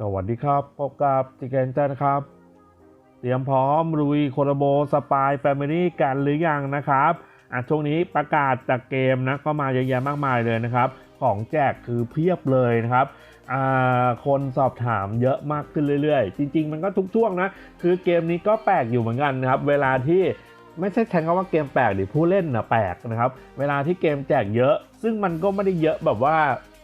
สวัสดีครับ พบกับจิเกนเจนครับ เตรียมพร้อมลุยโคโรโบสปายแฟมิลี่กันหรือยังนะครับอะช่วงนี้ประกาศจากเกมนะก็มาเยอะแยะมากมายเลยนะครับ ของแจกคือเพียบเลยนะครับคนสอบถามเยอะมากขึ้นเรื่อยๆ จริง ๆ มันก็ทุกช่วงนะ คือเกมนี้ก็แปลกอยู่เหมือนกันนะครับ เวลาที่ไม่ใช่ใช้คำว่าเกมแปลกหรือผู้เล่นนะแปลกนะครับ เวลาที่เกมแจกเยอะ ซึ่งมันก็ไม่ได้เยอะแบบว่า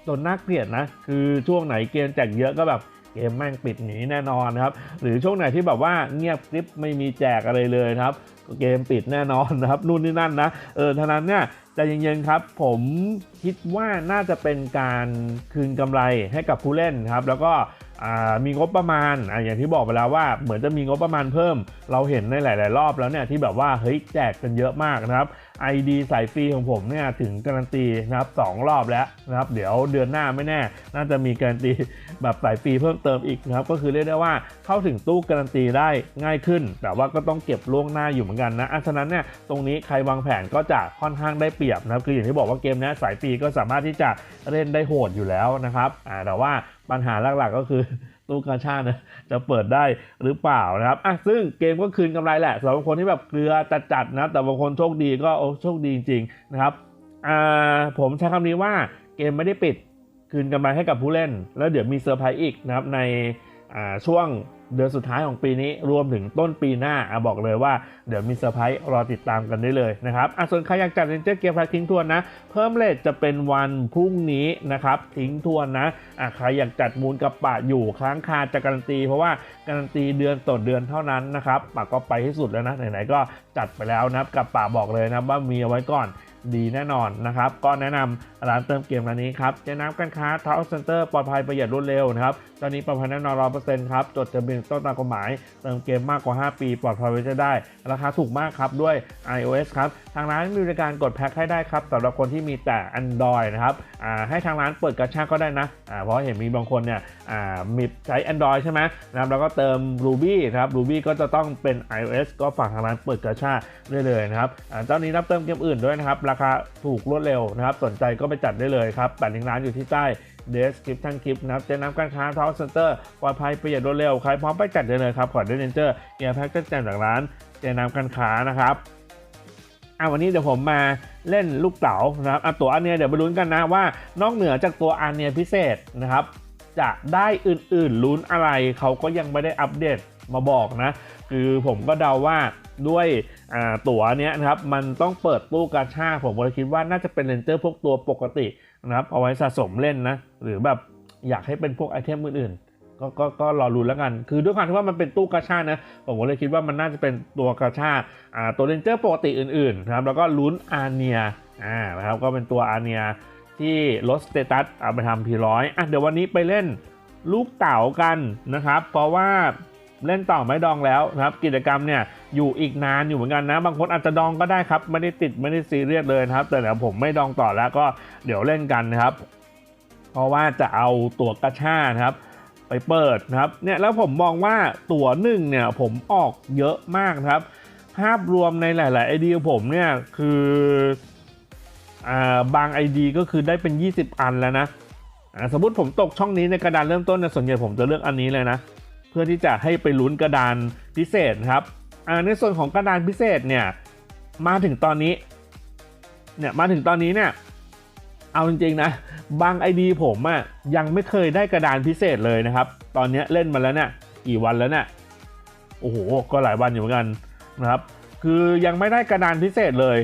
จนน่าเกลียดนะ คือช่วงไหนเกมแจกเยอะก็แบบ เกมแม่งปิดหนีแน่นอนนะครับ หรือช่วงไหนที่แบบว่าเงียบกริปไม่มีแจกอะไรเลยนะครับ เกมปิดแน่นอนนะครับนู่นนี่นั่นนะเออท่านั้นเนี่ยใจเย็นๆครับ ผมคิดว่าน่าจะเป็นการคืนกำไรให้กับผู้เล่นครับ แล้วก็ มีงบประมาณออย่างที่บอกไปแล้วว่าเหมือนจะมีงบประมาณเพิ่ม เราเห็นในหลาย ๆ รอบแล้วเนี่ยที่แบบว่าเฮ้ยแจกกันเยอะมากนะครับ ID สายฟรีของผมเนี่ยถึงการันตีนะครับสองรอบแล้วนะครับเดี๋ยวเดือนหน้าไม่แน่ น่าจะมีการันตีแบบสายฟรีเพิ่มเติมอีกนะครับก็คือเรียกได้ว่าเข้าถึงตู้การันตีได้ง่ายขึ้น แต่ว่าก็ต้องเก็บล่วงหน้าอยู่เหมือนกันนะอะฉะนั้นเนี่ยตรงนี้ใครวางแผนก็จะค่อนข้างได้เปรียบนะครับคืออย่างที่บอกว่าเกมนี้สายฟรีก็สามารถที่จะเล่นได้โหดอยู่แล้วนะครับแต่ว่า ปัญหาหลักๆก็คือตู้กาชานะจะเปิดได้หรือเปล่านะครับอะซึ่งเกมก็คืนกำไรแหละสำหรับางคนที่แบบเกลือจัดๆนะ แต่บางคนโชคดีก็โอ้โชคดีจริงๆนะครับอ่าผมใช้คำนี้ว่าเกมไม่ได้ปิดคืนกำไรให้กับผู้เล่น แล้วเดี๋ยวมีเซอร์ไพรส์อีกนะครับในช่วง เดือนสุดท้ายของปีนี้รวมถึงต้นปีหน้าอบอกเลยว่าเดี๋ยวมีเซอร์ไพรส์รอติดตามกันได้เลยนะครับอะส่วนใครอยากจัดเรนเจอร์เกมพาทิ้งทวนนะ เพิ่มเลทจะเป็นวันพรุ่งนี้นะครับทิ้งทวนนะอะใครอยากจัดมูลกับปะอยู่ค้างคาจะการันตี เพราะว่าการันตีเดือนต่อเดือนเท่านั้นนะครับปะก็ไปที่สุดแล้วนะไหนๆก็จัดไปแล้วนะครับกับปะบอกเลยนะว่ามีเอาไว้ก่อน ดีแน่นอนนะครับ ก็แนะนำร้านเติมเกมร้านนี้ครับเจ๊น้ำการค้าทาวเซ็นเตอร์ปลอดภัยประหยัดรวดเร็วนะครับตอนนี้ปลอดภัยแน่นอนร้อยเปอร์เซ็นต์ครับ จดทะเบียนต้นตามกฎหมาย เติมเกมมากกว่า 5 ปี ปลอดภัยไว้จะได้ ราคาถูกมากครับด้วย iOS ครับางร้านมีบริการกดแพ็คให้ได้ครับสำหรับคนที่มีแต่ Android นะครับให้ทางร้านเปิดกระชากก็ได้นะเพราะเห็นมีบางคนเนี่ยมีใช้ Android ใช่ไหมนะครับแล้วก็เติม Ruby นะครับ Ruby ก็จะต้องเป็น iOS ก็ฝากทางร้านเปิดกระชากได้เลยนะครับอ่าเจ้านี้รับเติมเกมอื่นด้วยนะครับราคาถูกรวดเร็วนะครับสนใจก็ไปจัดได้เลยครับแต่ลิงก์ร้านอยู่ที่ใต้เดสคลิปทั้งคลิปนะครับเจน้ำการค้าทอล์เซ็นเตอร์ปลอดภัยประหยัดรวดเร็วใครพร้อมไปจัดได้เลยครับขอได้เรนเจอร์เกียร์แพ็กเกจแจมจากร้านเจน้ำการค้านะครับ อะวันนี้เดี๋ยวผมมาเล่นลูกเต๋านะครับอะตัวอันเนี้ยเดี๋ยวไปลุ้นกันนะว่านอกเหนือจากตัวอันเนี้ยพิเศษนะครับ จะได้อื่นๆลุ้นอะไรเขาก็ยังไม่ได้อัปเดตมาบอกนะ คือผมก็เดาว่าด้วยตั๋วเนี้ยนะครับมันต้องเปิดตู้กาชาผมก็เลยคิดว่าน่าจะเป็นเรนเจอร์พวกตัวปกตินะครับเอาไว้สะสมเล่นนะหรือแบบอยากให้เป็นพวกไอเทมอื่นๆ ก็ก็ก็รอรุ้นแล้วกัน คือด้วยความที่ว่ามันเป็นตู้กาชานะ ผมก็เลยคิดว่ามันน่าจะเป็นตัวกาชาอ่าตัวเรนเจอร์ปกติอื่นๆนะครับแล้วก็ลุ้นอาเนียอ่านะครับก็เป็นตัวอาเนียที่ลดสเตตัสเอาไปทำพีร้อยอะเดี๋ยววันนี้ไปเล่นลูกเต๋ากันนะครับ เพราะว่าเล่นต่อไม่ดองแล้วนะครับ กิจกรรมเนี่ยอยู่อีกนานอยู่เหมือนกันนะ บางคนอาจจะดองก็ได้ครับ ไม่ได้ติดไม่ได้ซีเรียสเลยนะครับ แต่เดี๋ยวผมไม่ดองต่อแล้วก็เดี๋ยวเล่นกันนะครับ เพราะว่าจะเอาตัวกระชานะครับ ไปเปิดนะครับเนี่ยแล้วผมมองว่าตั๋วหนึ่งเนี่ยผมออกเยอะมากนะครับ ภาพรวมในหลาย ๆ ไอเดียผมเนี่ยคืออ่าบางไอดีก็คือได้เป็น 20 อันแล้วนะอ่าสมมติผมตกช่องนี้ในกระดานเริ่มต้นเนี่ยส่วนใหญ่ผมจะเลือกอันนี้เลยนะ เพื่อที่จะให้ไปลุ้นกระดานพิเศษครับอ่าในส่วนของกระดานพิเศษเนี่ยมาถึงตอนนี้เนี่ยมาถึงตอนนี้เนี่ย เอาจริงๆนะบางไอดีผมอะ่ะยังไม่เคยได้กระดานพิเศษเลยนะครับ ตอนนี้เล่นมาแล้วเนี่ยกี่วันแล้วเนี่ยโอ้โหก็หลายวันอยู่เหมือนกันนะครับ คือยังไม่ได้กระดานพิเศษเลย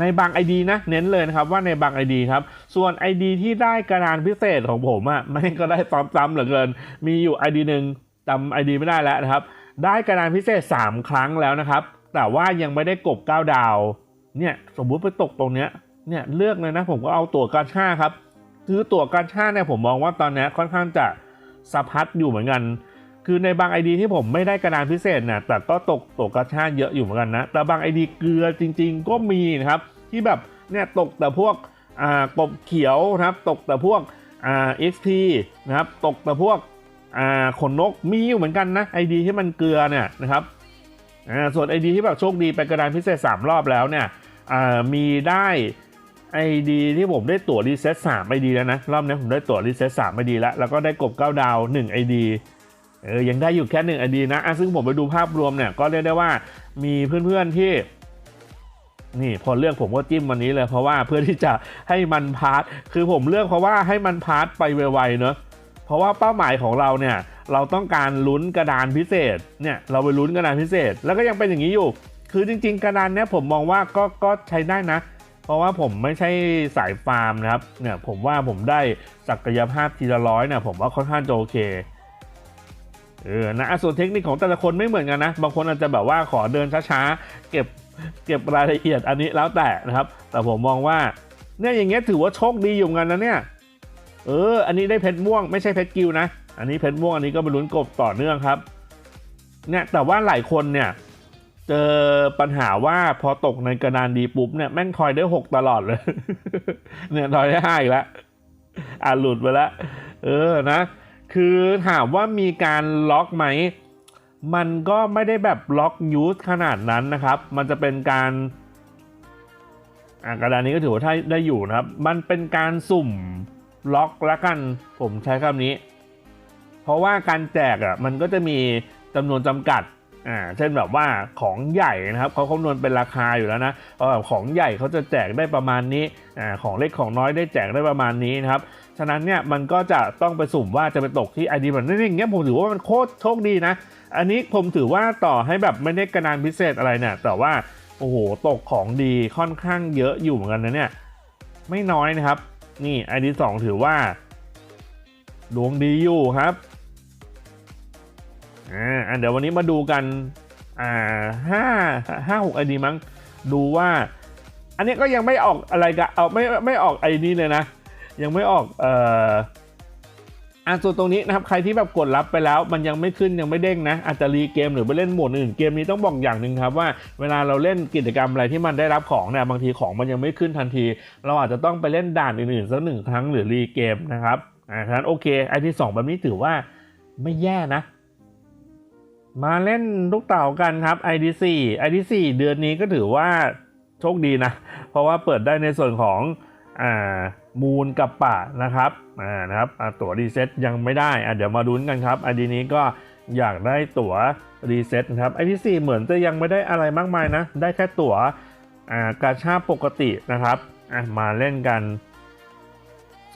ในบาง ID นะเน้นเลยนะครับว่าในบาง ID ครับส่วน ID ที่ได้กระดานพิเศษของผมอะ่ะไม่งก็ได้ซ้ำๆเหลือเกิน มีอยู่ ID หนึ่งจำ ID ไม่ได้แล้วนะครับ ได้กระดานพิเศษ 3 ครั้งแล้วนะครับ แต่ว่ายังไม่ได้กบ9ดาวเนี่ยสมมุติไปตกตรงเนี้ย เนี่ยเลือกเลยนะผมก็เอาตั๋วกาชาครับซื้อตั๋วกาชาเนี่ยผมมองว่าตอนนี้ค่อนข้างจะสะพัดอยู่เหมือนกัน คือในบาง ID ที่ผมไม่ได้กระดานพิเศษนะแต่ก็ตกตั๋วกาชาเยอะอยู่เหมือนกันนะ แต่บาง ID เกลือจริง ๆ ก็มีนะครับ ที่แบบเนี่ยตกแต่พวกอ่ากบเขียวนะครับ ตกแต่พวกอ่า XP นะครับ ตกแต่พวกอ่าขนนกมีอยู่เหมือนกันนะ ID ที่มันเกลือเนี่ยนะครับอ่าส่วน ID ที่แบบโชคดีไปกระดานพิเศษ 3 รอบแล้วเนี่ยอ่ามีได้ ไอดีที่ผมได้ตั๋วรีเซ็ตสามไอดีแล้วนะ รอบนี้ผมได้ตั๋วรีเซ็ตสามไอดีแล้ว แล้วก็ได้กบเก้าดาวหนึ่งไอดีเออยังได้อยู่แค่หนึ่งไอดีนะอะซึ่งผมไปดูภาพรวมเนี่ยก็เรียกได้ว่ามีเพื่อนๆที่นี่พอเลือกผมก็จิ้มวันนี้เลยเพราะว่าเพื่อที่จะให้มันพาร์ทคือผมเลือกเพราะว่าให้มันพาร์ทไปไวๆเนอะเพราะว่าเป้าหมายของเราเนี่ยเราต้องการลุ้นกระดานพิเศษเนี่ยเราไปลุ้นกระดานพิเศษ แล้วก็ยังเป็นอย่างนี้อยู่ คือจริง ๆ กระดานเนี้ยผมมองว่าก็ก็ใช้ได้นะ เพราะว่าผมไม่ใช่สายฟาร์มนะครับเนี่ยผมว่าผมได้ศักยภาพทีละร้อยเนี่ยผมว่าค่อนข้างจะโอเคเออนะส่วนเทคนิคของแต่ละคนไม่เหมือนกันนะ บางคนอาจจะแบบว่าขอเดินช้าๆ เก็บเก็บรายละเอียดอันนี้แล้วแต่นะครับ แต่ผมมองว่าเนี่ยอย่างเงี้ยถือว่าโชคดีอยู่เหมือนกันนะเนี่ย เออ อันนี้ได้เพชรม่วงไม่ใช่เพชรกิวนะ อันนี้เพชรม่วงอันนี้ก็ไปลุ้นกบต่อเนื่องครับ เนี่ยแต่ว่าหลายคนเนี่ย เจอปัญหาว่าพอตกในกระดานดีปุ๊บเนี่ยแม่งทอยได้หกตลอดเลย เนี่ยทอยได้ห้าอีกแล้วอ่าหลุดไปแล้วเออนะ คือถามว่ามีการล็อกไหม มันก็ไม่ได้แบบล็อกยูสขนาดนั้นนะครับ มันจะเป็นการอ่ากระดานนี้ก็ถือว่าได้ได้อยู่นะครับ มันเป็นการสุ่มล็อกละกัน ผมใช้คำนี้ เพราะว่าการแจกอะมันก็จะมีจำนวนจำกัด อ่าเช่นแบบว่าของใหญ่นะครับเขาคำนวณเป็นราคาอยู่แล้วนะเออของใหญ่เขาจะแจกได้ประมาณนี้อ่าของเล็กของน้อยได้แจกได้ประมาณนี้นะครับฉะนั้นเนี่ยมันก็จะต้องไปสุ่มว่าจะไปตกที่ไอดีแบบนี้อย่างเงี้ยผมถือว่ามันโคตรโชคดีนะ อันนี้ผมถือว่าต่อให้แบบไม่ได้กระดานพิเศษอะไรเนี่ยแต่ว่าโอ้โหตกของดีค่อนข้างเยอะอยู่เหมือนกันนะเนี่ยไม่น้อยนะครับ นี่ไอดีสองถือว่าดวงดีอยู่ครับ อ่าเดี๋ยววันนี้มาดูกันอ่าห้าห้าหกไอดีมั้งดูว่า อันนี้ก็ยังไม่ออกอะไรกันเอาไม่ไม่ออกไอนี้เลยนะ ยังไม่ออกเอ่ออะส่วนตรงนี้นะครับใครที่แบบกดรับไปแล้ว มันยังไม่ขึ้นยังไม่เด้งนะอาจจะรีเกมหรือไปเล่นโหมดอื่นเกมนี้ต้องบอกอย่างหนึ่งครับว่าเวลาเราเล่นกิจกรรมอะไรที่มันได้รับของเนี่ยบางทีของมันยังไม่ขึ้นทันที เราอาจจะต้องไปเล่นด่านอื่นๆสักหนึ่งครั้งหรือรีเกมนะครับอ่าฉะนั้นโอเคไอที่สองแบบนี้ถือว่าไม่แย่นะ มาเล่นลูกเต่ากันครับ ID4 ID4 เดือนนี้ก็ถือว่าโชคดีนะ เพราะว่าเปิดได้ในส่วนของอ่ามูลกับป่านะครับอ่านะครับตั๋วรีเซ็ตยังไม่ได้อ่เดี๋ยวมาดุนกันครับ ID นี้ก็อยากได้ตั๋วรีเซ็ตนะครับ ID4 เหมือนจะยังไม่ได้อะไรมากมายนะ ได้แค่ตั๋วอ่ากาชาปกตินะครับอะมาเล่นกัน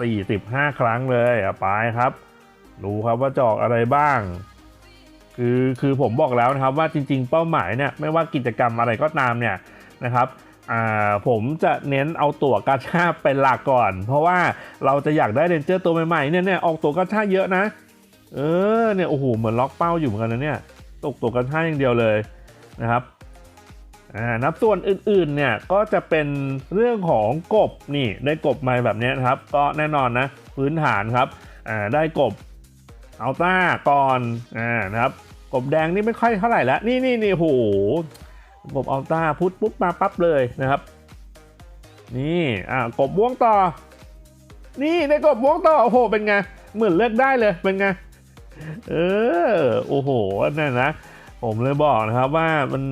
45 ครั้งเลยอะไปครับดูครับว่าจอกอะไรบ้าง คือคือผมบอกแล้วนะครับว่าจริง ๆ เป้าหมายเนี่ยไม่ว่ากิจกรรมอะไรก็ตามเนี่ยนะครับผมจะเน้นเอาตั๋วกาชาเป็นหลักก่อน เพราะว่าเราจะอยากได้เรนเจอร์ตัวใหม่ๆเนี่ยเนี่ยออกตั๋วกาชาเยอะนะ เออเนี่ยโอ้โหเหมือนล็อกเป้าอยู่เหมือนกันนะเนี่ยตกตั๋วกาชาอย่างเดียวเลยนะครับอ่านับส่วนอื่นๆเนี่ยก็จะเป็นเรื่องของกบนี่ได้กบมาแบบนี้นะครับ ก็แน่นอนนะพื้นฐานครับอ่าได้กบเอาต้าก่อนอ่านะครับ กบแดงนี่ไม่ค่อยเท่าไหร่แล้วนี่นี่นี่โหกบเอาต้าพุทปุ๊บมาปั๊บเลยนะครับ นี่อ่ากบม่วงต่อ นี่ได้กบม่วงต่อโอ้โหเป็นไงเหมือนเลือกได้เลยเป็นไงเออโอ้โหนั่นนะ ผมเลยบอกนะครับว่ามัน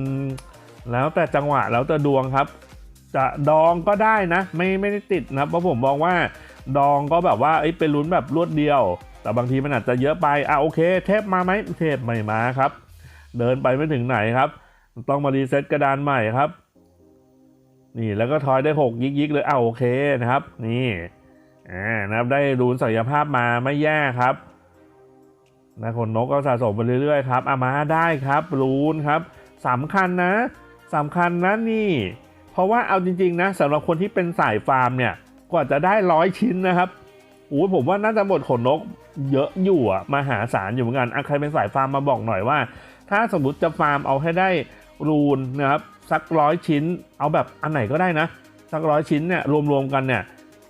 แล้วแต่จังหวะแล้วแต่ดวงครับ จะดองก็ได้นะ ไม่ไม่ได้ติดนะเพราะผมมองว่าดองก็แบบว่าเอ้เป็นลุ้นแบบรวดเดียว แต่บางทีมันอาจจะเยอะไปอะโอเค เทปมาไหมเทปไม่มาครับ เดินไปไม่ถึงไหนครับ ต้องมารีเซ็ตกระดานใหม่ครับ นี่แล้วก็ทอยได้หกยิกยิกๆเลยอะโอเคนะครับ นี่อ่านะครับได้รูนศักยภาพมาไม่แย่ครับนะคนนกก็สะสมไปเรื่อยๆครับอามาได้ครับ รูนครับสำคัญนะสำคัญนะนี่ เพราะว่าเอาจริง ๆ นะสำหรับคนที่เป็นสายฟาร์มเนี่ยกว่าจะได้ร้อยชิ้นนะครับโอ้ผมว่าน่าจะหมดขนนก เยอะอยู่อะมหาศาลอยู่เหมือนกันอะใครเป็นสายฟาร์มมาบอกหน่อยว่า ถ้าสมมติจะฟาร์มเอาให้ได้รูนนะครับสักร้อยชิ้น เอาแบบอันไหนก็ได้นะ สักร้อยชิ้นเนี่ยรวมๆกันเนี่ย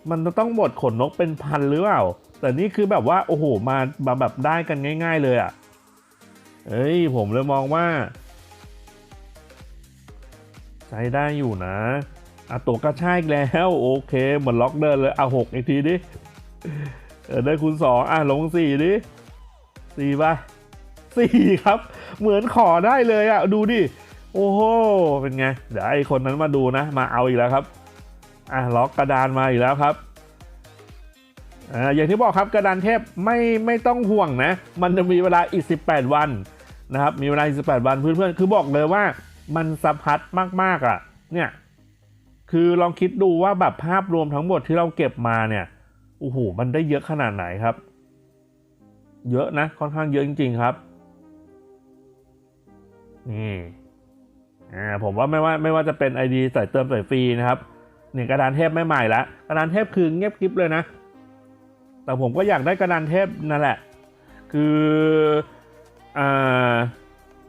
มันจะต้องหมดขนนกเป็นพันหรือเปล่า แต่นี่คือแบบว่าโอ้โหมามาแบบได้กันง่าย ๆ เลยอะ่ะเอ้ยผมเลยมองว่าใช้ได้อยู่นะอะตัวกระชากอีกแล้ว โอเคเหมือนล็อกเดินเลยอะหกอีกทีดิ เออได้คูณสองอะลงสี่ดิสี่ป่ะสี่ครับ เหมือนขอได้เลยอะ ดูดิ โอ้โห เป็นไง เดี๋ยวไอคนนั้นมาดูนะ มาเอาอีกแล้วครับ อะล็อกกระดานมาอีกแล้วครับอ่าอย่างที่บอกครับกระดานเทพไม่ไม่ต้องห่วงนะ มันจะมีเวลาอีก 18 วันนะครับ มีเวลาอีก 18 วันเพื่อนๆ คือบอกเลยว่ามันสะพัดมากๆอะ เนี่ย คือลองคิดดูว่าแบบภาพรวมทั้งหมดที่เราเก็บมาเนี่ย โอ้โหมันได้เยอะขนาดไหนครับ เยอะนะค่อนข้างเยอะจริง ๆครับ นี่อ่าผมว่าไม่ว่าไม่ว่าจะเป็น ID ใส่เติมใส่ฟรีนะครับเนี่ยกระดานเทพไม่ใหม่ละกระดานเทพคือเงียบกริบเลยนะ แต่ผมก็อยากได้กระดานเทพนั่นแหละ คืออ่า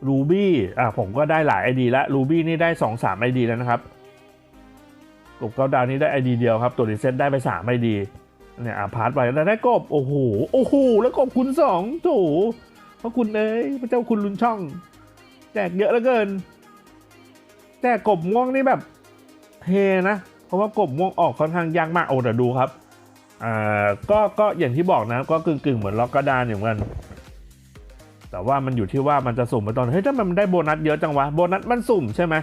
รูบี้อ่าผมก็ได้หลาย ID แล้วรูบี้นี่ได้ 2 3 ID แล้วนะครับกบเก้าดาวนี่ได้ ID เดียวครับ ตัวรีเซ็ตได้ไป3 ID เนี่ยอาพาร์ตไปแล้วได้กบ โอ้โห โอ้โห แล้วกบคุณสองโถพระคุณเอ้ยพระเจ้าคุณลุนช่อง แจกเยอะเหลือเกิน แจกกบม่วงนี่แบบเฮนะ เพราะว่ากบม่วงออกค่อนข้างยากมาก โอ้แต่ดูครับอ่าก็ก็อย่างที่บอกนะก็กึ่งกึ่งๆเหมือนล็อกกระดานอย่างนั้นแต่ว่ามันอยู่ที่ว่ามันจะสุ่มไปตอนเฮ้ยถ้ามันได้โบนัสเยอะจังวะโบนัสมันสุ่มใช่ไหม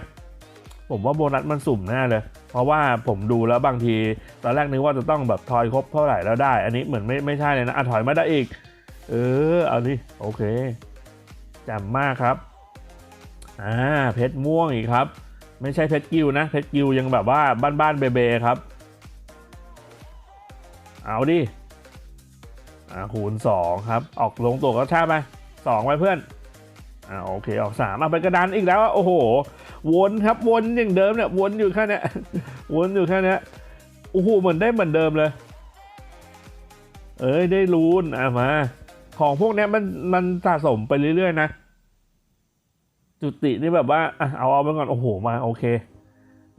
ผมว่าโบนัสมันสุ่มแน่เลย เพราะว่าผมดูแล้วบางที ตอนแรกนึกว่าจะต้องแบบทอยครบเท่าไหร่แล้วได้ อันนี้เหมือนไม่ไม่ใช่เลยนะอะถอยมาได้อีก เออเอาดิโอเคจำมากครับอ่าเพชรม่วงอีกครับ ไม่ใช่เพชรกิวนะเพชรกิวยังแบบว่าบ้านๆเบเบครับ เอาดิอ่าคูณ2ครับ ออกลงตัวก็ช่าไป2ไปเพื่อนอ่าโอเคออก3มาเป็นกระดานอีกแล้วโอ้โห วนครับวนอย่างเดิมเนี่ยวนอยู่แค่นี้วนอยู่แค่นี้โอ้โหเหมือนได้เหมือนเดิมเลย เอ้ยได้รูนอะมา ของพวกนี้มันมันสะสมไปเรื่อยๆนะจุตินี่แบบว่าอะเอาเอาไปก่อนโอ้โหมาโอเค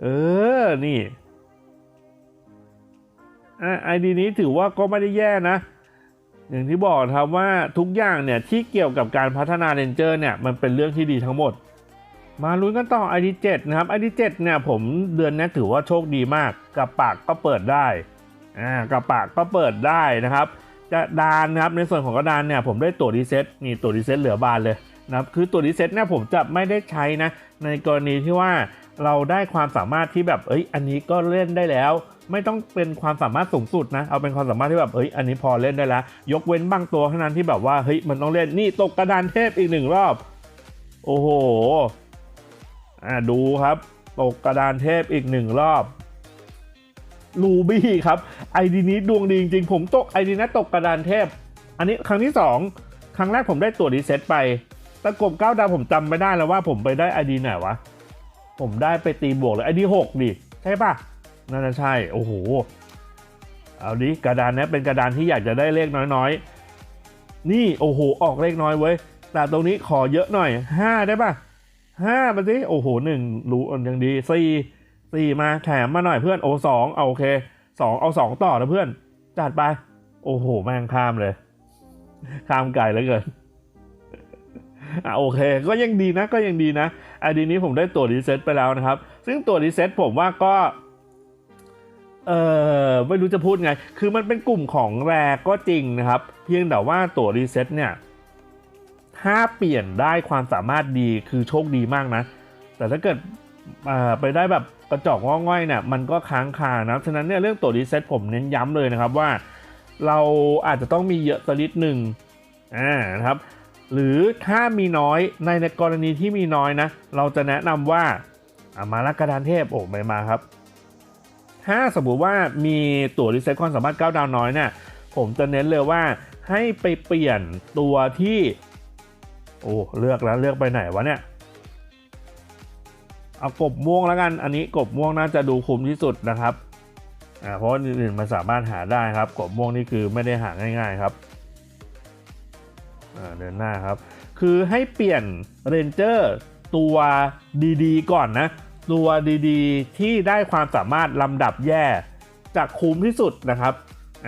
เออนี่ไอดีนี้ถือว่าก็ไม่ได้แย่นะ อย่างที่บอกครับว่าทุกอย่างเนี่ยที่เกี่ยวกับการพัฒนาเรนเจอร์เนี่ยมันเป็นเรื่องที่ดีทั้งหมด มาลุ้นกันต่อ ID7 นะครับ ID7 เนี่ยผมเดือนนี้ถือว่าโชคดีมาก กับปากก็เปิดได้อ่ากับปากก็เปิดได้นะครับจะดานนะครับในส่วนของกระดานเนี่ยผมได้ตัวรีเซ็ตนี่ตัวรีเซ็ตเหลือบานเลยนะครับคือตัวรีเซ็ตเนี่ยผมจะไม่ได้ใช้นะในกรณีที่ว่าเราได้ความสามารถที่แบบเอ้ยอันนี้ก็เล่นได้แล้ว ไม่ต้องเป็นความสามารถสูงสุดนะเอาเป็นความสามารถที่แบบเอ้ยอันนี้พอเล่นได้แล้ว ยกเว้นบางตัวเท่านั้นที่แบบว่าเฮ้ยมันต้องเล่นนี่ตกกระดานเทพอีกหนึ่งรอบ โอ้โห อ่าดูครับ ตกกระดานเทพอีกหนึ่งรอบลูบี้ครับไอดีนี้ดวงดีจริงๆ ผมตกไอดีนี้ตกกระดานเทพ อันนี้ครั้งที่สองครั้งแรกผมได้ตัวรีเซ็ตไปตะกบเก้าดาวผมจำไม่ได้แล้วว่าผมไปได้ไอดีไหนวะ ผมได้ไปตีบวกเลยไอดีหกดิใช่ปะน่าจะใช่ โอ้โห เอาดิกระดานนี้เป็นกระดานที่อยากจะได้เลขน้อยๆ นี่โอ้โหออกเลขน้อยเว้ยแต่ตรงนี้ขอเยอะหน่อยห้าได้ปะ ห้ามาสิโอ้โหหนึ่งรู้อันยังดีสี่สี่มาแถมมาหน่อยเพื่อนโอ้สองเอาโอเคสองเอาสองต่อนะเพื่อน จัดไป โอ้โหแม่งข้ามเลย ข้ามไกลเหลือเกินอะโอเค ก็ยังดีนะก็ยังดีนะไอดีนี้ผมได้ตัวรีเซ็ตไปแล้วนะครับ ซึ่งตัวรีเซ็ตผมว่าก็เออไม่รู้จะพูดไง คือมันเป็นกลุ่มของแรก็จริงนะครับ เพียงแต่ว่าตัวรีเซ็ตเนี่ย ถ้าเปลี่ยนได้ความสามารถดีคือโชคดีมากนะ แต่ถ้าเกิดไปได้แบบกระจอกงอง่อยเนี่ยมันก็ค้างคานะฉะนั้นเนี่ยเรื่องตัวรีเซ็ตผมเน้นย้ำเลยนะครับว่า เราอาจจะต้องมีเยอะสักนิดหนึ่งอ่านะครับ หรือถ้ามีน้อยในในกรณีที่มีน้อยนะ เราจะแนะนำว่าามาละกกระดานเทพโอ้ไม่มาครับ ถ้าสมมติว่ามีตัวรีเซ็ตความสามารถก้าดาวน้อยเนี่ยผมจะเน้นเลยว่าให้ไปเปลี่ยนตัวที่ โอ้เลือกแล้วเลือกไปไหนวะเนี่ยเอากบม่วงแล้วกัน อันนี้กบม่วงน่าจะดูคุ้มที่สุดนะครับอ่าเพราะอื่นๆมันสามารถหาได้ครับ กบม่วงนี่คือไม่ได้หาง่าย ๆครับอ่าเดินหน้าครับ คือให้เปลี่ยนเรนเจอร์ตัวดีๆ ก่อนนะ ตัวดีๆ ที่ได้ความสามารถลำดับแย่จะคุ้มที่สุดนะครับ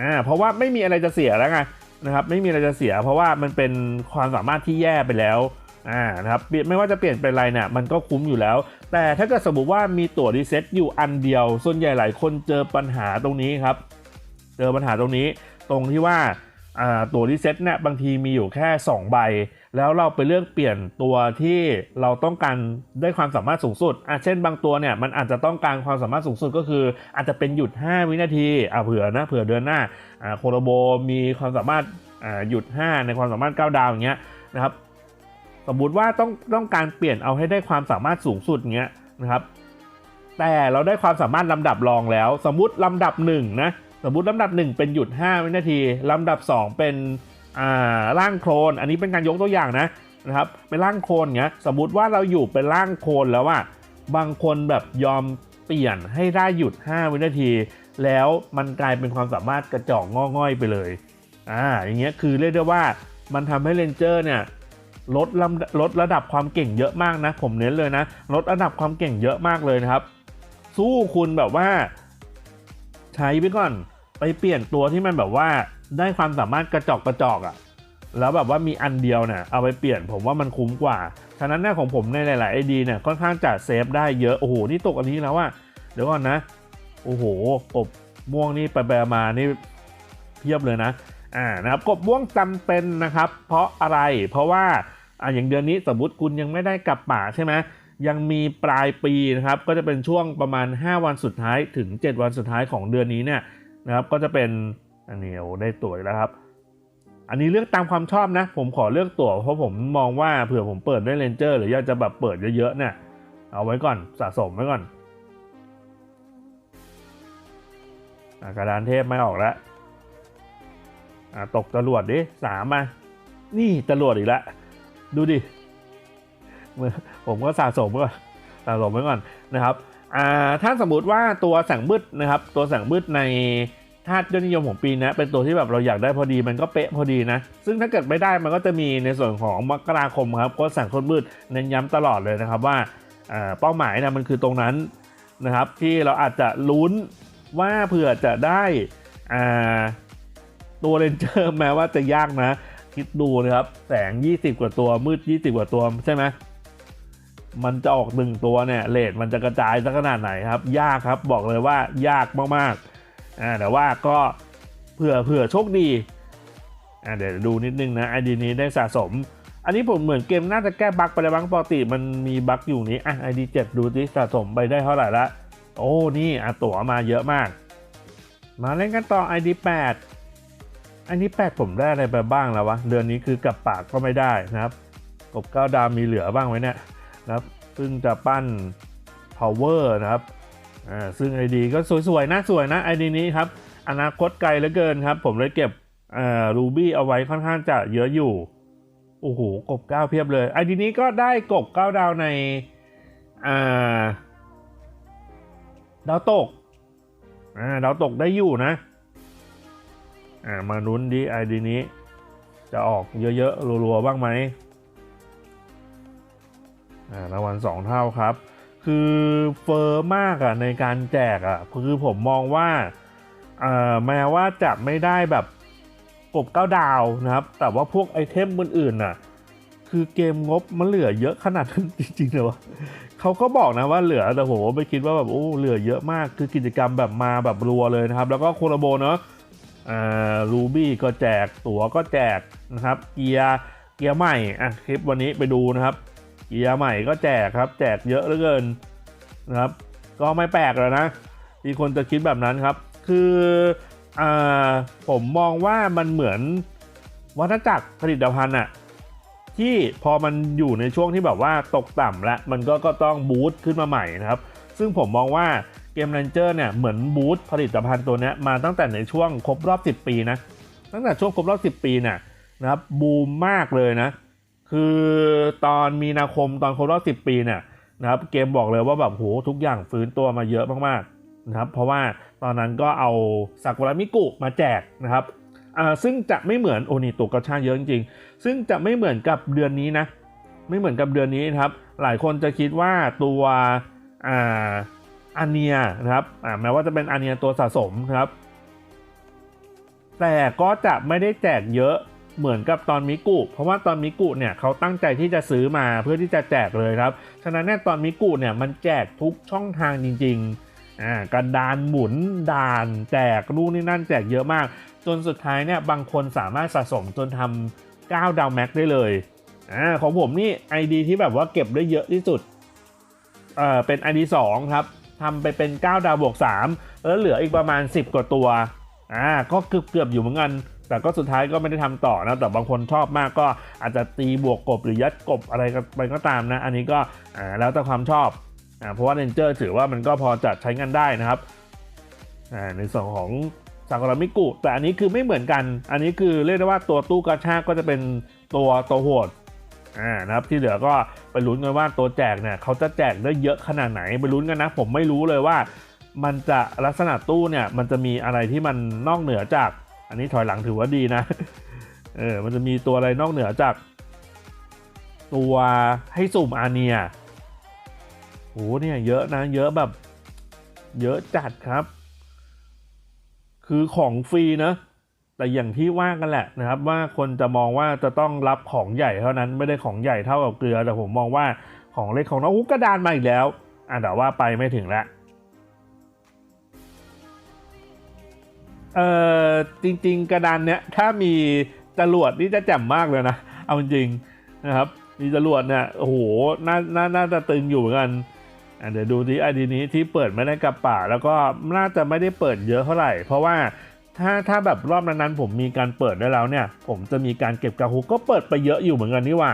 อ่าเพราะว่าไม่มีอะไรจะเสียแล้วไง นะครับไม่มีอะไรจะเสีย เพราะว่ามันเป็นความสามารถที่แย่ไปแล้วอ่านะครับไม่ว่าจะเปลี่ยนเป็นอะไรเนี่ยมันก็คุ้มอยู่แล้ว แต่ถ้าเกิดสมมติว่ามีตั๋วรีเซ็ตอยู่อันเดียว ส่วนใหญ่หลายคนเจอปัญหาตรงนี้ครับ เจอปัญหาตรงนี้ตรงที่ว่า ตัวที่เซ็ตเนี่ยบางทีมีอยู่แค่ 2 ใบ แล้วเราไปเลือกเปลี่ยนตัวที่เราต้องการได้ความสามารถสูงสุดอะเช่นบางตัวเนี่ยมันอาจจะต้องการความสามารถสูงสุดก็คือ อาจจะเป็นหยุด 5 วินาทีอะเผื่อนะเผื่อเดือนหน้าอ่าโคโรโบมีความสามารถอ่าหยุด 5 ในความสามารถ 9 ดาวอย่างเงี้ยนะครับสมมติว่าต้องต้องการเปลี่ยนเอาให้ได้ความสามารถสูงสุดเงี้ยนะครับแต่เราได้ความสามารถลำดับรองแล้ว สมมุติลำดับ1นะ สมมุติลำดับ 1 เป็นหยุด 5 วินาที ลำดับ 2 เป็นอ่าร่างโคลน อันนี้เป็นการยกตัวอย่างนะนะครับเป็นร่างโคลนเงี้ยสมมุติว่าเราอยู่เป็นร่างโคลนแล้วอะบางคนแบบยอมเปลี่ยนให้ได้หยุด 5 วินาที แล้วมันกลายเป็นความสามารถกระจอกงอง่อยไปเลยอ่าอย่างเงี้ยคือเรียกได้ว่ามันทำให้เรนเจอร์เนี่ยลดลำลดระดับความเก่งเยอะมากนะ ผมเน้นเลยนะ ลดระดับความเก่งเยอะมากเลยนะครับ สู้คุณแบบว่า ใช้ไปก่อน ไปเปลี่ยนตัวที่มันแบบว่าได้ความสามารถกระจอกกระจอกอะ่ะแล้วแบบว่ามีอันเดียวเนี่ยเอาไปเปลี่ยนผมว่ามันคุ้มกว่า ฉะนั้นเนี่ยของผมในหลายๆไอดีเนี่ยค่อนข้างจะเซฟได้เยอะ โอ้โห นี่ตกอันนี้แล้วอะเดี๋ยวก่อนนะ โอ้โห กบม่วงนี่ไปไปมานี่เพียบเลยนะ อ่านะครับกบม่วงจำเป็นนะครับ เพราะอะไรเพราะว่าอ่าอย่างเดือนนี้สมมติคุณยังไม่ได้กลับป่าใช่ไหม ยังมีปลายปีนะครับก็จะเป็นช่วงประมาณ 5 วันสุดท้ายถึง 7 วันสุดท้ายของเดือนนี้เนี่ยนะครับก็จะเป็นอันนี้โอ้ได้ตั๋วแล้วครับ อันนี้เลือกตามความชอบนะ ผมขอเลือกตั๋วเพราะผมมองว่าเผื่อผมเปิดได้เรนเจอร์หรืออยากจะแบบเปิดเยอะๆเนี่ยเอาไว้ก่อนสะสมไว้ก่อนอะกระดานเทพไม่ออกแล้วอะตกจรวดดิสามมา นี่จรวดอีกแล้วดูดิ ผมก็สะสมไว้ก่อนสะสมไว้ก่อนนะครับอ่าถ้าสมมติว่าตัวแสงมืดนะครับ ตัวแสงมืดในธาตุยอดนิยมของปีนะเป็นตัวที่แบบเราอยากได้พอดีมันก็เป๊ะพอดีนะ ซึ่งถ้าเกิดไม่ได้มันก็จะมีในส่วนของมกราคมครับก็แสงคนมืดเน้นย้ำตลอดเลยนะครับว่าเป้าหมายนะมันคือตรงนั้นนะครับ ที่เราอาจจะลุ้นว่าเผื่อจะได้ตัวเรนเจอร์แม้ว่าจะยากนะ คิดดูนะครับแสง 20 กว่าตัวมืด 20 กว่าตัวใช่ไหม มันจะออกหนึ่งตัวเนี่ยเลทมันจะกระจายสักขนาดไหนครับ ยากครับบอกเลยว่ายากมากๆอ่าแต่ว่าก็เผื่อเผื่อโชคดีอ่าเดี๋ยวดูนิดนึงนะไอดีนี้ได้สะสม อันนี้ผมเหมือนเกมน่าจะแก้บั๊กไปแล้วบ้างปกติมันมีบั๊กอยู่นี้อะไอดีเจ็ดดูสิสะสมไปได้เท่าไหร่ละโอ้นี่อะตั๋วมาเยอะมาก มาเล่นกันต่อ ID 8อันนี้แปลกผมได้อะไรไปบ้างแล้ววะเดือนนี้คือกลับปากก็ไม่ได้นะครับกบก้าดาวมีเหลือบ้างไหมเนี่ย นะครับ ซึ่งจะปั้น power นะครับอ่าซึ่ง ID ก็สวยๆนะสวยนะ ID นี้ครับ อนาคตไกลเหลือเกินครับ ผมเลยเก็บอ่า ruby เอาไว้ค่อนข้างจะเยอะอยู่ โอ้โห กบเก้าเพียบเลย ID นี้ก็ได้กบเก้าดาวในอ่าดาวตกอ่าดาวตกได้อยู่นะอ่ามาลุ้นดีไอดีนี้จะออกเยอะๆรัวๆบ้างไหม รางวัลสองเท่าครับ คือเฟอร์มากอะในการแจกอะคือผมมองว่าแม้ว่าจะไม่ได้แบบกบเก้าดาวนะครับ แต่ว่าพวกไอเทมอื่นๆน่ะคือเกมงบมันเหลือเยอะขนาดนั้นจริงๆเลยวะเขาก็บอกนะว่าเหลือแต่ผมไม่คิดว่าแบบโอ้เหลือเยอะมากคือกิจกรรมแบบมาแบบรัวเลยนะครับ แล้วก็โคโรโบเนาะอ่ารูบี้ก็แจกตั๋วก็แจกนะครับ เกียร์เกียร์ใหม่อะคลิปวันนี้ไปดูนะครับ เกียร์ใหม่ก็แจกครับ แจกเยอะเหลือเกินนะครับ ก็ไม่แปลกเลยนะที่คนจะคิดแบบนั้นครับ คืออ่าผมมองว่ามันเหมือนวัฏจักรผลิตภัณฑ์อะที่พอมันอยู่ในช่วงที่แบบว่าตกต่ำแล้วมันก็ก็ต้องบูตขึ้นมาใหม่นะครับ ซึ่งผมมองว่าเกม Ranger เนี่ยเหมือนบูตผลิตภัณฑ์ตัวนี้มาตั้งแต่ในช่วงครบรอบ 10 ปีนะตั้งแต่ช่วงครบรอบ 10 ปีเนี่ยนะครับบูมมากเลยนะ คือตอนมีนาคมตอนครบรอบ 10 ปีเนี่ยนะครับเกมบอกเลยว่าแบบโหทุกอย่างฟื้นตัวมาเยอะมากๆนะครับเพราะว่าตอนนั้นก็เอาซากุระมิกุมาแจกนะครับอ่าซึ่งจะไม่เหมือนโอนี่ตัวกระชากเยอะจริงๆ ซึ่งจะไม่เหมือนกับเดือนนี้นะไม่เหมือนกับเดือนนี้นะครับหลายคนจะคิดว่าตัวอ่าอาเนียนะครับอ่าแม้ว่าจะเป็นอาเนียตัวสะสมนะครับแต่ก็จะไม่ได้แจกเยอะ เหมือนกับตอนมิกุ เพราะว่าตอนมิกุเนี่ยเขาตั้งใจที่จะซื้อมาเพื่อที่จะแจกเลยครับ ฉะนั้นเนี่ยตอนมิกุเนี่ยมันแจกทุกช่องทางจริงๆอ่ากระดานหมุนด่านแจกนู่นนี่นั่นแจกเยอะมาก จนสุดท้ายเนี่ยบางคนสามารถสะสมจนทำ9ดาวแม็กได้เลยอ่าของผมนี่ ID ที่แบบว่าเก็บได้เยอะที่สุดเอ่อเป็น ID 2ครับทำไปเป็น 9 ดาวบวก 3 แล้วเหลืออีกประมาณ 10 กว่าตัวอ่าก็เกือบเกือบอยู่เหมือนกัน แต่ก็สุดท้ายก็ไม่ได้ทำต่อนะแต่บางคนชอบมากก็อาจจะตีบวกกบหรือยัดกบอะไรกันไปก็ตามนะ อันนี้ก็แล้วแต่ความชอบอเพราะว่าเรนเจอร์ถือว่ามันก็พอจะใช้งานได้นะครับในส่วนของซากา a มิกุแต่อันนี้คือไม่เหมือนกัน อันนี้คือเรียกได้ว่าตัวตู้กระชากก็จะเป็นตัวตัวโหดอ่านะครับที่เหลือก็ไปลุ้นกันว่าตัวแจกเนี่ยเขาจะแจกได้เยอะขนาดไหนไปลุ้นกันนะ ผมไม่รู้เลยว่า มันจะลักษณะตู้เนี่ยมันจะมีอะไรที่มันนอกเหนือจาก อันนี้ถอยหลังถือว่าดีนะ เออ มันจะมีตัวอะไรนอกเหนือจาก ตัวให้สุ่มอาเนียโหเนี่ยเยอะนะ เยอะแบบ เยอะจัดครับ คือของฟรีนะ แต่อย่างที่ว่ากันแหละนะครับ ว่าคนจะมองว่าจะต้องรับของใหญ่เท่านั้นไม่ได้ของใหญ่เท่ากับเกลือ แต่ผมมองว่าของเล็กของน้องกกระดานมาอีกแล้วอะแต่ว่าไปไม่ถึงแล้ว เออจริง ๆ กระดานเนี้ยถ้ามีจรวดนี่จะแจ่มมากเลยนะ เอาจริงนะครับ มีจรวดเนี่ยโอ้โหน่าน่าน่าจะตึงอยู่เหมือนกันเดี๋ยวดูที่ไอดีนี้ที่เปิดไม่ได้กับป่า แล้วก็น่าจะไม่ได้เปิดเยอะเท่าไหร่ เพราะว่าถ้าถ้าแบบรอบนั้นๆผมมีการเปิดได้แล้วเนี่ย ผมจะมีการเก็บกระหุกก็เปิดไปเยอะอยู่เหมือนกันนี่หว่า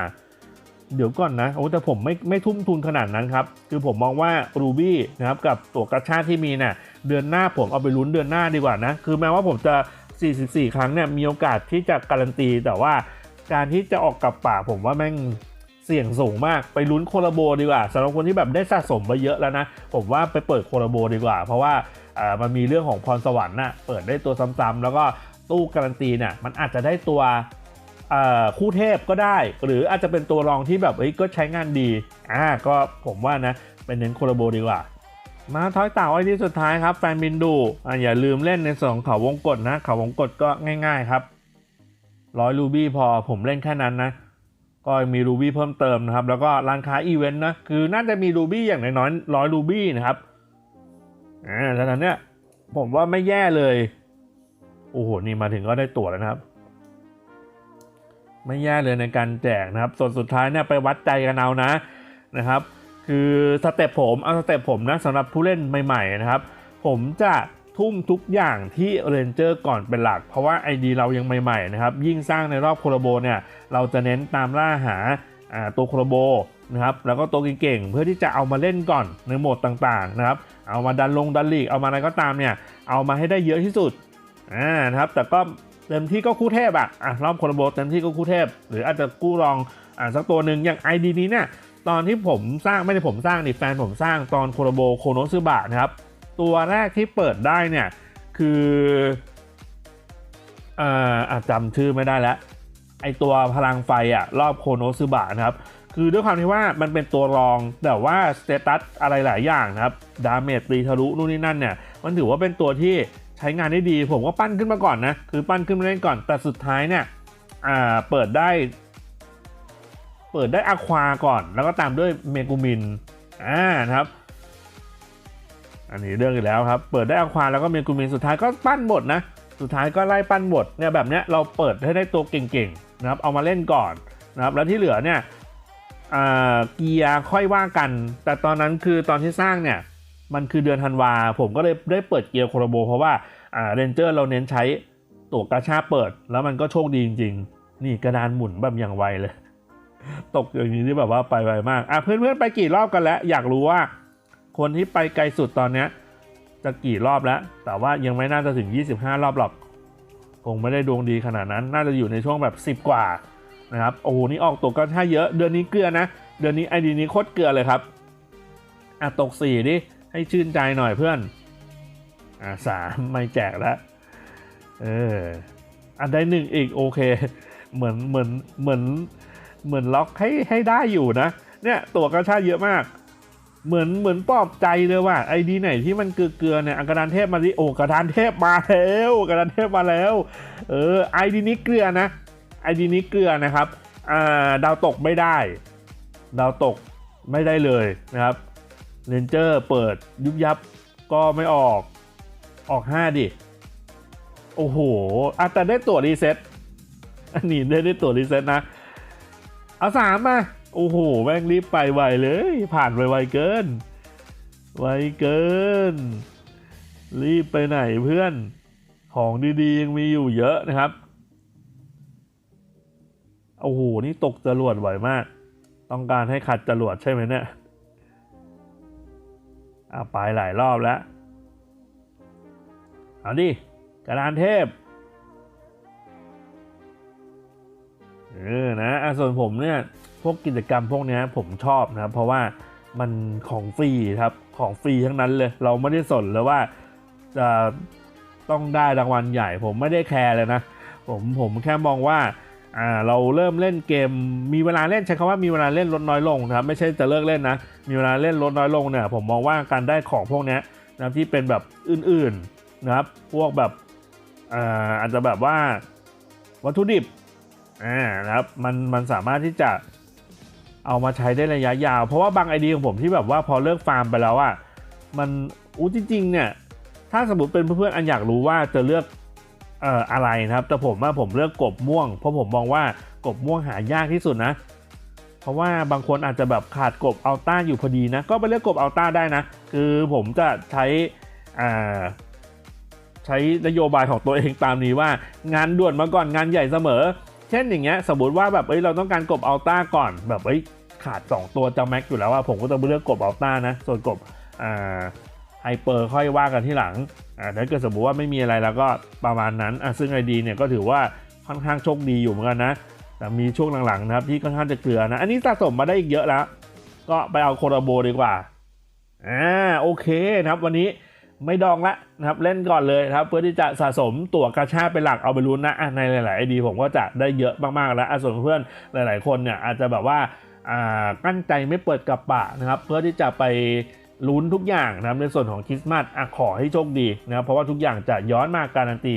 เดี๋ยวก่อนนะโอ้แต่ผมไม่ไม่ทุ่มทุนขนาดนั้นครับ คือผมมองว่า Ruby นะครับกับตัวกระชาที่มีเนี่ยเดือนหน้าผมเอาไปลุ้นเดือนหน้าดีกว่านะ คือแม้ว่าผมจะ 44 ครั้งเนี่ยมีโอกาสที่จะการันตีแต่ว่าการที่จะออกกับป่าผมว่าแม่งเสี่ยงสูงมากไปลุ้นโคลาโบดีกว่าสำหรับคนที่แบบได้สะสมไปเยอะแล้วนะ ผมว่าไปเปิดโคลาโบดีกว่า เพราะว่าอ่ามันมีเรื่องของพรสวรรค์น่ะเปิดได้ตัวซ้ำๆแล้วก็ตู้การันตีเนี่ยมันอาจจะได้ตัว คู่เทพก็ได้ หรืออาจจะเป็นตัวรองที่แบบเอ้ยก็ใช้งานดีอ่าก็ผมว่านะเป็นเน้นโคลาโบดีกว่า มาทอยเต่าไอ้ที่สุดท้ายครับแฟนบินดูอ่าอย่าลืมเล่นในส่วนของเขาวงกดนะเขาวงกดก็ง่าย ๆครับร้อยรูบี้พอผมเล่นแค่นั้นนะก็มีรูบี้เพิ่มเติมนะครับ แล้วก็ร้านค้าอีเวนต์นะคือน่าจะมีรูบี้อย่างน้อยๆร้อยรูบี้นะครับอ่าฉะนั้นเนี่ยผมว่าไม่แย่เลย โอ้โห นี่มาถึงก็ได้ตั๋วแล้วนะครับ ไม่แย่เลยในการแจกนะครับ ส่วนสุดท้ายเนี่ยไปวัดใจกันเอานะนะครับ คือสเต็ปผมเอาสเต็ปผมนะสำหรับผู้เล่นใหม่ๆนะครับ ผมจะทุ่มทุกอย่างที่เรนเจอร์ก่อนเป็นหลัก เพราะว่า ID เรายังใหม่ๆนะครับ ยิ่งสร้างในรอบโคลโบเนี่ย เราจะเน้นตามล่าหาาตัวโคลโบนะครับแล้วก็ตัวเก่งๆเพื่อที่จะเอามาเล่นก่อนในโหมดต่างๆนะครับ เอามาดันลงดันลีกเอามาอะไรก็ตามเนี่ยเอามาให้ได้เยอะที่สุดอ่านะครับแต่ก็ เต็มที่ก็คู่เทพอะอะรอบโคลาโบเต็มที่ก็คู่เทพ หรืออาจจะกู้รองอ่าสักตัวหนึ่งอย่าง ID นี้เนี่ยตอนที่ผมสร้างไม่ได้ผมสร้างนี่แฟนผมสร้างตอนโคโรโบโคโนซึบะนะครับ ตัวแรกที่เปิดได้เนี่ยคืออ่ออะจำชื่อไม่ได้แล้วไอตัวพลังไฟอะรอบโคโนซึบะนะครับคือด้วยความที่ว่ามันเป็นตัวรองแต่ว่าสเตตัสอะไรหลายอย่างนะครับดาเมจตีทะลุนู่นนี่นั่นเนี่ยมันถือว่าเป็นตัวที่ ใช้งานได้ดี ผมก็ปั้นขึ้นมาก่อนนะ คือปั้นขึ้นมาเล่นก่อน แต่สุดท้ายเนี่ยอ่าเปิดได้ เปิดได้อะควาก่อน แล้วก็ตามด้วยเมกูมินอ่านะครับ อันนี้เรื่องอีกแล้วครับ เปิดได้อะควาแล้วก็เมกูมินสุดท้ายก็ปั้นหมดนะ สุดท้ายก็ไล่ปั้นหมดเนี่ยแบบเนี้ยเราเปิดให้ได้ตัวเก่งๆนะครับ เอามาเล่นก่อนนะครับ แล้วที่เหลือเนี่ยเกียร์ค่อยว่ากัน แต่ตอนนั้นคือตอนที่สร้างเนี่ย มันคือเดือนธันวา ผมก็เลยได้เปิดเกียร์โคโรโบ เพราะว่าอ่าเรนเจอร์เราเน้นใช้ตัวกระชาเปิด แล้วมันก็โชคดีจริงๆ นี่กระดานหมุนแบบอย่างไวเลย ตกอย่างนี้ที่แบบว่าไปไวมากอะเพื่อนๆไปกี่รอบกันแล้ว อยากรู้ว่า คนที่ไปไกลสุดตอนเนี้ยจะกี่รอบแล้ว แต่ว่ายังไม่น่าจะถึง 25 รอบหรอก คงไม่ได้ดวงดีขนาดนั้น น่าจะอยู่ในช่วงแบบ 10 กว่านะครับ โอ้โห นี่ออกตัวก็ช่าเยอะ เดือนนี้เกลือนะ เดือนนี้ไอดีนี้โคตรเกลือเลยครับ อะตก4ดิ ให้ชื่นใจหน่อยเพื่อน อะสามไม่แจกแล้วเอออันได้หนึ่งอีกโอเค เหมือนเหมือนเหมือนเหมือนล็อกให้ให้ได้อยู่นะ เนี่ยตัวกระชากเยอะมาก เหมือนเหมือนปลอบใจเลยว่าไอดีไหนที่มันเกลือเนี่ยอะกระดานเทพมาดิโอกระดานเทพมาแล้วกระดานเทพมาแล้ว เออไอดีนี้เกลือนะไอดีนี้เกลือนะครับอ่าดาวตกไม่ได้ ดาวตกไม่ได้เลยนะครับ เรนเจอร์เปิดยุบยับก็ไม่ออกออก 5 ดิ โอ้โหอะแต่ได้ตัวรีเซ็ตอันนี้ได้ได้ตัวรีเซ็ตนะ เอาสามมาโอ้โหแม่งรีบไปไวเลย ผ่านไปไวเกิน ไวเกิน รีบไปไหนเพื่อน ของดีๆ ยังมีอยู่เยอะนะครับ โอ้โห นี่ตกจรวดไหวมาก ต้องการให้ขัดจรวดใช่ไหมเนี่ย อะไปหลายรอบแล้ว เอาดิกระดานเทพ เออนะอะส่วนผมเนี่ยพวกกิจกรรมพวกนี้ผมชอบนะครับเพราะว่ามันของฟรีครับของฟรีทั้งนั้นเลย เราไม่ได้สนเลยว่าจะต้องได้รางวัลใหญ่ ผมไม่ได้แคร์เลยนะผมผมแค่มองว่าอ่าเราเริ่มเล่นเกมมีเวลาเล่นใช้คำว่ามีเวลาเล่นลดน้อยลงนะครับไม่ใช่จะเลิกเล่นนะ มีเวลาเล่นลดน้อยลงเนี่ยผมมองว่าการได้ของพวกนี้นะที่เป็นแบบอื่นๆนะครับ พวกแบบอ่าอาจจะแบบว่าวัตถุดิบอ่านะครับมันมันสามารถที่จะเอามาใช้ได้ระยะยาว เพราะว่าบางไอเดียของผมที่แบบว่าพอเลิกฟาร์มไปแล้วอะมันอู้จริงๆเนี่ยถ้าสมมติเป็นเพื่อนๆอันอยากรู้ว่าจะเลือกเอ่ออะไรนะครับ แต่ผมว่าผมเลือกกบม่วง เพราะผมมองว่ากบม่วงหายากที่สุดนะ เพราะว่าบางคนอาจจะแบบขาดกบอัลต้าอยู่พอดีนะ ก็ไปเลือกกบอัลต้าได้นะ คือผมจะใช้อ่าใช้นโยบายของตัวเองตามนี้ว่างานด่วนมาก่อนงานใหญ่เสมอ เช่นอย่างเงี้ยสมมติว่าแบบเอ้ยเราต้องการกบอัลต้าก่อน แบบเอ้ยขาด 2 ตัวจะแม็กอยู่แล้วว่าผมก็จะเลือกกบอัลต้านะ ส่วนกบอ่าไฮเปอร์ค่อยว่ากันที่หลังอ่าถ้าเกิดสมมติว่าไม่มีอะไรแล้วก็ประมาณนั้นอะซึ่งไอดีเนี่ยก็ถือว่าค่อนข้างโชคดีอยู่เหมือนกันนะ แต่มีช่วงหลังๆนะครับที่ค่อนข้างจะเกลือนะ อันนี้สะสมมาได้อีกเยอะแล้ว ก็ไปเอาโคราโบดีกว่าอ่าโอเคนะครับ วันนี้ไม่ดองละนะครับเล่นก่อนเลยนะครับเพื่อที่จะสะสมตั๋วกาชาเป็นหลักเอาไปลุ้นนะในหลายๆไอดีผมก็จะได้เยอะมากๆแล้วส่วนเพื่อนหลาย ๆ คนเนี่ยอาจจะแบบว่าอ่ากั้นใจไม่เปิดกับปะนะครับ เพื่อที่จะไปลุ้นทุกอย่างนะครับในส่วนของคริสต์มาสขอให้โชคดีนะครับเพราะว่าทุกอย่างจะย้อนมาการันตี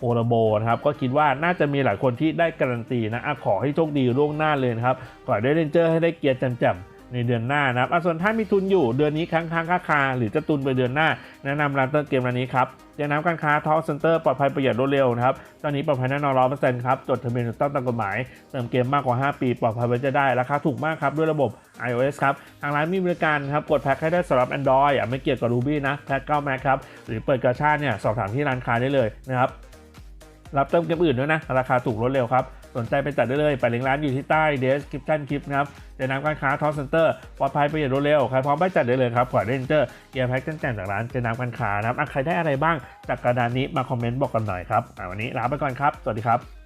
โอระโบนะครับก็คิดว่าน่าจะมีหลายคนที่ได้การันตีนะอะขอให้โชคดีล่วงหน้าเลยนะครับขอให้ได้เรนเจอร์ให้ได้เกียร์แจ่มๆในเดือนหน้านะครับส่วนถ้ามีทุนอยู่เดือนนี้ค้างๆคาๆหรือจะตุนไปเดือนหน้า แนะนำร้านเติมเกมร้านนี้ครับเจ๊น้ำการค้าทอเซ็นเตอร์ปลอดภัยประหยัดรวดเร็วนะครับ ตอนนี้ปลอดภัยแน่นอนร้อยเปอร์เซ็นต์ครับ จดทะเบียนถูกต้องตามกฎหมาย เติมเกมมากกว่า 5 ปี ปลอดภัยไว้จะได้ ราคาถูกมากครับ ด้วยระบบ iOS ครับ ทางร้านมีบริการครับ กดแพ็คให้ได้สำหรับ Android อะไม่เกี่ยวกับ Ruby นะ แพ็ค9 Mac ครับ หรือเปิดกระชาเนี่ย สอบถามที่ร้านค้าได้เลยนะครับ รับเติมเกมอื่นด้วยนะ ราคาถูกลดเร็วครับ สนใจไปจัดได้เลย ไปเลิงร้านอยู่ที่ใต้ description คลิปนะครับเจน้ำการค้าทอสเซ็นเตอร์ปลอดภัยประหยัดรวดเร็วใครพร้อมไปจัดได้เลยครับขอเรนเจอร์เกียร์แพ็คแจ่มจากร้านเจน้ำการค้านะครับใครได้อะไรบ้างจากกระดานนี้มาคอมเมนต์บอกกันหน่อยครับวันนี้ลาไปก่อนครับ สวัสดีครับ